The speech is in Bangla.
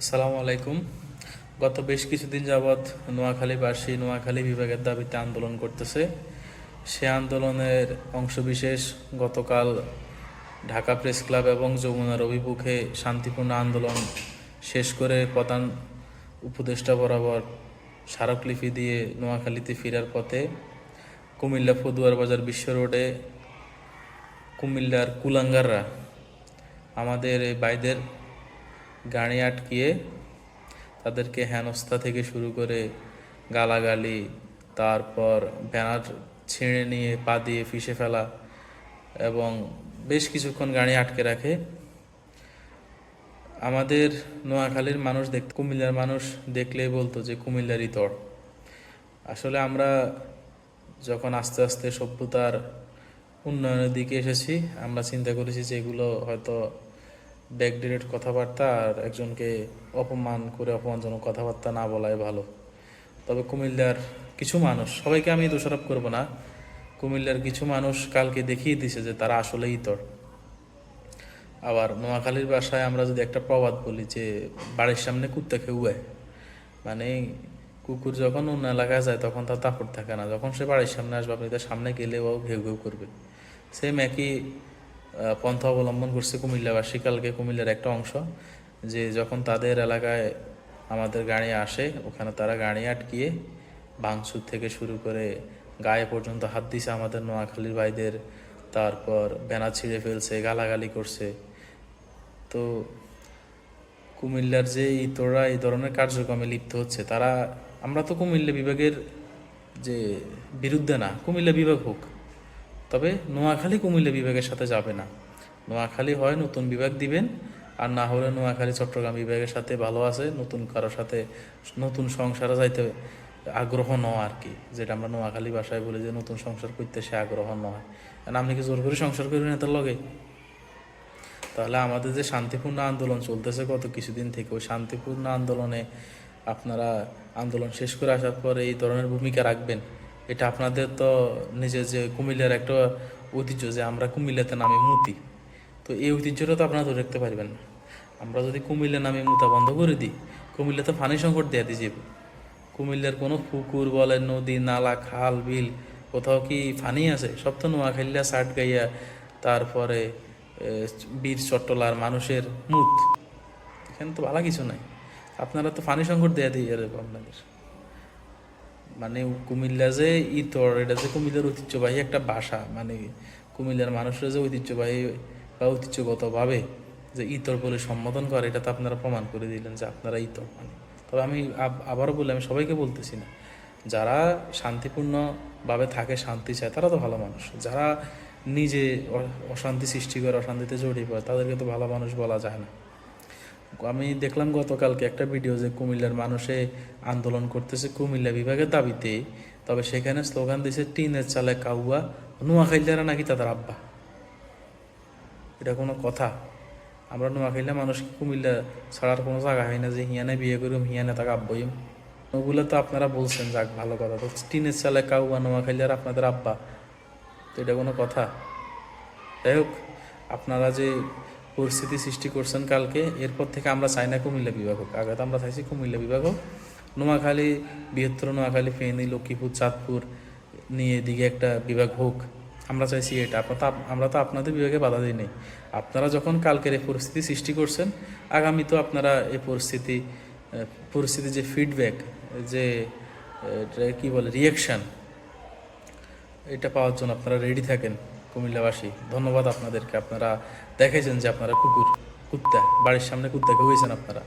আসসালামু আলাইকুম। গত বেশ কিছুদিন যাবৎ নোয়াখালীবাসী নোয়াখালী বিভাগের দাবিতে আন্দোলন করতেছে। সে আন্দোলনের অংশবিশেষ গতকাল ঢাকা প্রেস ক্লাব এবং যমুনার অভিমুখে শান্তিপূর্ণ আন্দোলন শেষ করে প্রধান উপদেষ্টা বরাবর স্মারকলিপি দিয়ে নোয়াখালীতে ফেরার পথে কুমিল্লা ফদুয়ার বাজার বিশ্ব রোডে কুমিল্লার কুলাঙ্গাররা, আমাদের বাইদের গাড়ি আটকিয়ে তাদেরকে হেনস্থা থেকে শুরু করে গালাগালি, তারপর ব্যানার ছিঁড়ে নিয়ে, পা দিয়ে ফিসে ফেলা এবং বেশ কিছুক্ষণ গাড়ি আটকে রাখে। আমাদের নোয়াখালীর মানুষ দেখ, কুমিল্লার মানুষ দেখলেই বলতো যে কুমিল্লারই তর। আসলে আমরা যখন আস্তে আস্তে সভ্যতার উন্নয়নের দিকে এসেছি, আমরা চিন্তা করেছি যে এগুলো হয়তো ব্যাকডেটেড কথাবার্তা আর একজনকে অপমান করে অপমানজনক কথাবার্তা না বলাই ভালো। তবে কুমিল্লার কিছু মানুষ, সবাইকে আমি দোষারোপ করব না, কুমিল্লার কিছু মানুষ কালকে দেখিয়ে দিছে যে তারা আসলে ইতর আবার নোয়াখালীর বাসায় আমরা যদি একটা প্রবাদ বলি যে, বাড়ির সামনে কুত্তা খেউয়ায় মানে কুকুর যখন অন্য এলাকায় যায়, তখন তার তাপড় থাকে না। যখন সে বাড়ির সামনে আসবে, আপনি তার সামনে গেলে ও ঘেউ ঘেউ করবে। সেম একই পন্থা অবলম্বন করছে কুমিল্লাবাসী কালকে কুমিল্লার একটা অংশ, যে যখন তাদের এলাকায় আমাদের গাড়ি আসে, ওখানে তারা গাড়ি আটকিয়ে ভাঙচুর থেকে শুরু করে গায়ে পর্যন্ত হাত দিছে আমাদের নোয়াখালীর ভাইদের, তারপর ব্যানার ছিঁড়ে ফেলছে, গালাগালি করছে। তো কুমিল্লার যে ইতরা এই ধরনের কার্যক্রমে লিপ্ত হচ্ছে, তারা, আমরা তো কুমিল্লা বিভাগের যে বিরুদ্ধে না, কুমিল্লা বিভাগ হোক তবে নোয়াখালী কুমিল্লা বিভাগের সাথে যাবে না। নোয়াখালী হয় নতুন বিভাগ দিবেন, আর না হলে নোয়াখালী, চট্টগ্রাম বিভাগের সাথে ভালো আছে, নতুন কারোর সাথে নতুন সংসারে যাইতে আগ্রহ নয় আর কি। যেটা আমরা নোয়াখালী ভাষায় বলি যে নতুন সংসার করতে সে আগ্রহ নয়। কারণ আপনি কি জোর করে সংসার করবেন এত লগে? তাহলে আমাদের যে শান্তিপূর্ণ আন্দোলন চলতেছে গত কিছুদিন থেকে, ওই শান্তিপূর্ণ আন্দোলনে আপনারা আন্দোলন শেষ করে আসার পরে এই ধরনের ভূমিকা রাখবেন। এটা আপনাদের তো নিজের যে কুমিল্লার একটা ঐতিহ্য যে আমরা কুমিল্লাতে নামে মুতি। তো এই ঐতিহ্যটা তো আপনারা ধরে রাখতে পারবেন না। আমরা যদি কুমিল্লা নামে মুতা বন্ধ করে দিই, কুমিল্লাতে পানি সংকট দেওয়া দিয়ে যাবে। কুমিল্লার কোনো পুকুর বলেন, নদী, নালা, খাল, বিল, কোথাও কি ফানি আছে? সব তো নোয়াখাইলা সাট গাইয়া তারপরে বীর চট্টলার মানুষের মুত। এখানে তো ভালো কিছু নাই। আপনারা তো ফানি সংকট দেয়া দিয়ে যাবে আপনাদের। মানে কুমিল্লা যে ইতর এটা যে কুমিল্লার ঐতিহ্যবাহী একটা ভাষা মানে কুমিল্লার মানুষরা যে ঐতিহ্যবাহী বা ঐতিহ্যগতভাবে যে ইতর বলে সম্বোধন করে, এটা তো আপনারা প্রমাণ করে দিলেন যে আপনারা ইতর মানে। তবে আমি আবারও বলি, আমি সবাইকে বলতেছি না। যারা শান্তিপূর্ণভাবে থাকে, শান্তি চায়, তারা তো ভালো মানুষ। যারা নিজে অশান্তি সৃষ্টি করে, অশান্তিতে জড়িয়ে পড়ে, তাদেরকে তো ভালো মানুষ বলা যায় না। আমি দেখলাম গতকালকে একটা ভিডিও যে কুমিল্লার মানুষে আন্দোলন করতেছে কুমিল্লা বিভাগের দাবিতে। তবে সেখানে স্লোগান দিছে, টিনের চালে কাউয়া নোয়াখাইলারা নাকি তাদের আব্বা? এটা কোনো কথা। আমরা নোয়াখাইলা মানুষ কুমিল্লা ছাড়ার কোনো জায়গা হয় না যে হিয়ানে বিয়ে করুম, হিয়ানে তাকে আব্বাইম ওগুলো তো আপনারা বলছেন, যাক, ভালো কথা। তো টিনের চালে কাউয়া নোয়াখাইলার আপনাদের আব্বা। তো এটা কোনো কথা? যাই হোক, আপনারা যে পরিস্থিতি সৃষ্টি করছেন কালকে। এরপর থেকে আমরা চাই না কুমিল্লা বিভাগ হোক আগে তো আমরা চাইছি কুমিল্লা বিভাগ হোক নোয়াখালী বৃহত্তর নোয়াখালী ফেনী লক্ষ্মীপুর চাঁদপুর নিয়ে এদিকে একটা বিভাগ হোক। আমরা চাইছি এটা। আপনার তো আমরা তো আপনাদের বিভাগে বাধা দিই নেই। আপনারা যখন কালকের এই পরিস্থিতি সৃষ্টি করছেন আগামী তো আপনারা এই পরিস্থিতি আহ, পরিস্থিতির যে ফিডব্যাক যে কি বলে রিয়াকশান এটা পাওয়ার জন্য আপনারা রেডি থাকেন কুমিল্লাবাসী। ধন্যবাদ আপনাদেরকে। আপনারা দেখেছেন যে আপনারা কুকুর, কুত্তা, বাড়ির সামনে কুত্তাকে হয়েছেন আপনারা।